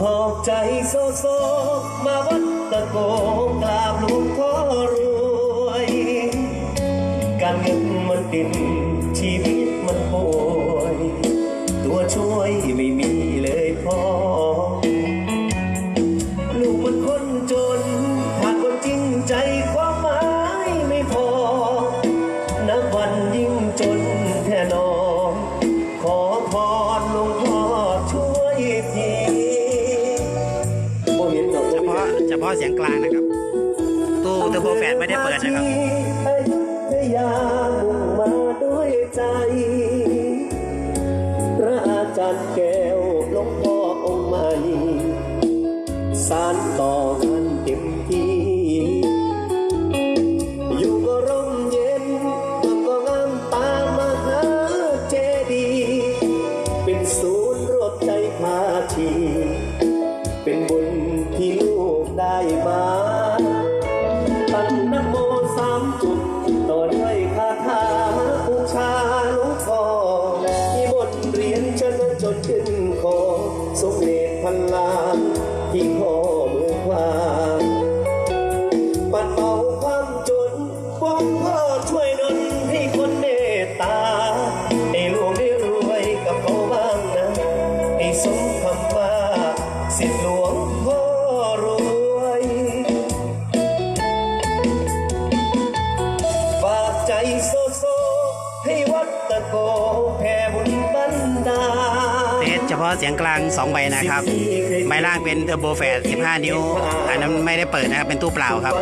หอบใจโซโซมาวัดตะโกกราบหลวงพ่อรวย การเงินมันติดชีวิตมันป่วยตัวช่วยไม่มีเลยพ่อาะเฉพาะเสียงกลางนะครับ ตู้เทอร์โบแฟดไม่ได้เปิดนะครับพระอาจารย์แก้วหลวงพ่อองค์ใหม่สารต่องานเต็มที่อยู่ก็ร่มเย็นมันก็งามตามมหาเจดี เป็นศูนย์รวมใจพาชี สมเด็จพันลานที่ขอ เฉพาะเสียงกลาง 2 ใบนะครับ ใบล่างเป็นเทอร์โบแฟด15 นิ้ว อันนั้นไม่ได้เปิดนะครับ เป็นตู้เปล่าครับ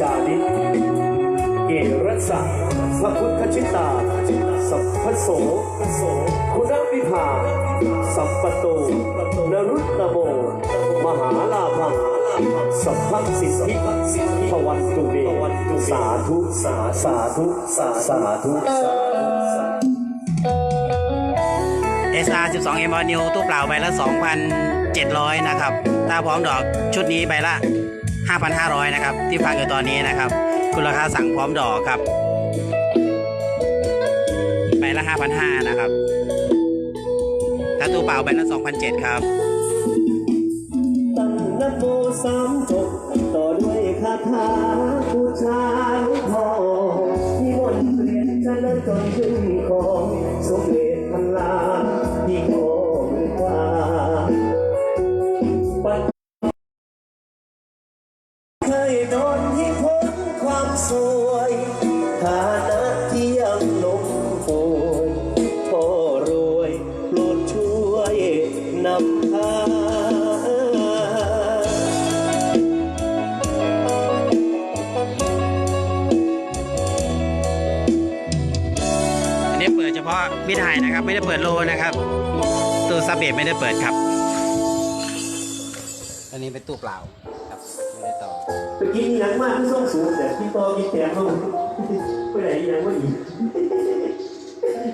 จะสัจจานิเกรัสสะพระพุทธชิตา สัพพโส คุณวิภา สัพปโต นรุตตโม มหาลาภังสัพพสิทธิพวันตุเมสาธุ สาสาธุ สาสาธุ SR 12 M New ตู้เปล่าใบละ2,700นะครับ ถ้าพร้อมดอกชุดนี้ใบละ 5,500 นะครับ ที่ฟังอยู่ตอนนี้นะครับ คุณราคาสั่งพร้อมดอกครับใบละ5,500นะครับถ้าตู้เปล่าใบละ2,700ครับตั้งนโมสามจบต่อด้วยคาถาบูชาหลวงพ่อที่วนเรียนชนะจนขึ้นคอ พาะมิดไฮนะครับ ไม่ได้เปิดโลนะครับ ตู้ซับเบสไม่ได้เปิดครับ อันนี้เป็นตู้เปล่าครับไม่ได้ต่อตะกี้นี่ยังมากที่ส้มสูงแต่พี่โตกินแกงเขาไปไหนยังไม่อีก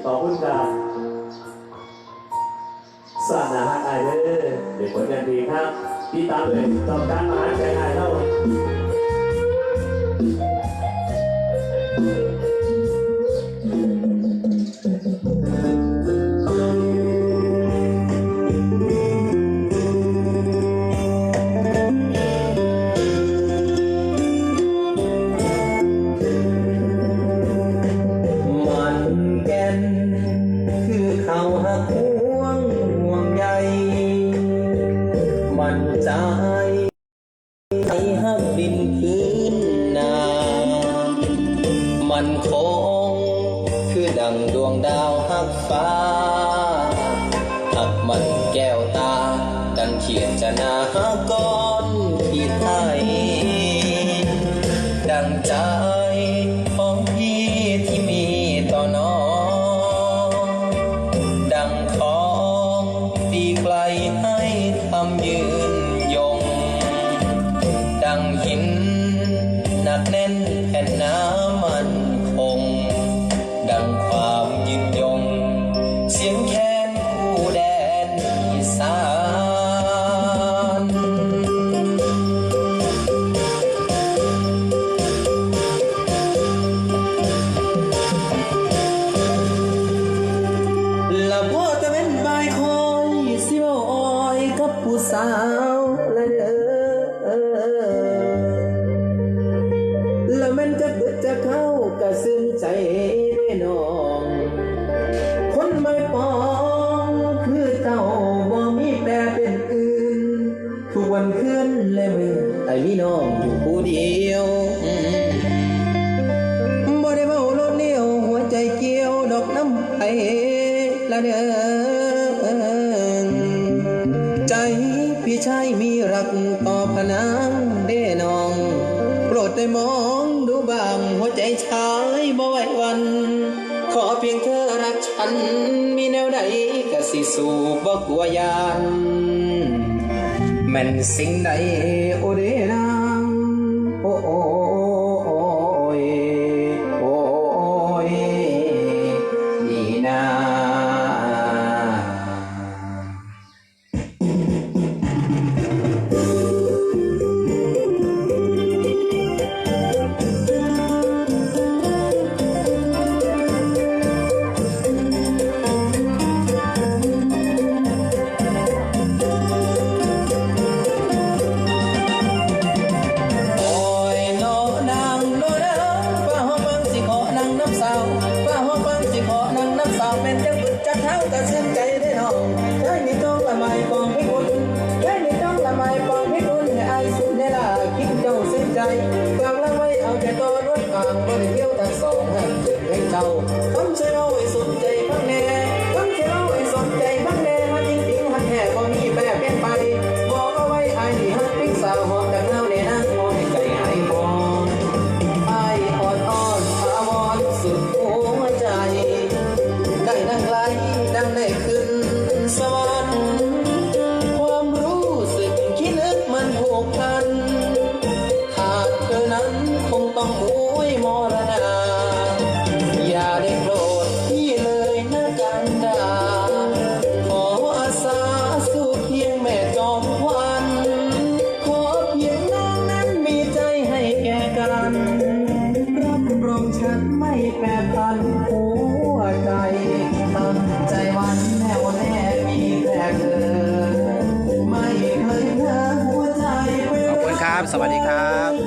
ขอบคุณครับสวัสดีครับไอเดอร์เด็กผลงานดีครับพี่ตามเลยตอการมาหาใจไอเล่า มันคง คือดังดวงดาวหักฟ้าหักมันแก้วตา ดังเขียนจะนาก้อนที่ไทยดังใจของพี่ที่มีต่อน้อง ดังทองตีไกลให้ทำยืนยง ดังหินหนักแน่นแผ่นน้ำ จะเข้ากระซึ้งใจด้วยน้อง คนไม่ปองคือเต่าบ่มีแปรเป็นอื่น ทุกวันคืนและมือไอ้มีน้องอยู่ผู้เดียวอืมบ่ได้เว้าโลดเลี้ยวหัวใจเกี่ยวดอกน้ำไผละเด้อใจพี่ชายมีรักต่อพนางเด้นอง ได้มองดูบางหัวใจชายบ่ไหววัน ขอเพียงเธอรักฉัน มีแนวใดก็สิสู่บ่กลัวยานแม่นสิ่งใดโอเดนางโอ้างบ่ได้เที่ยวทั้งสองให้เจ็บให้เจ้า รับรองฉันไม่แปรพันหัวใจตั้งใจวันแน่วแน่มีแต่เธอไม่เคยเธอหัวใจไปขอบคุณครับ สวัสดีครับ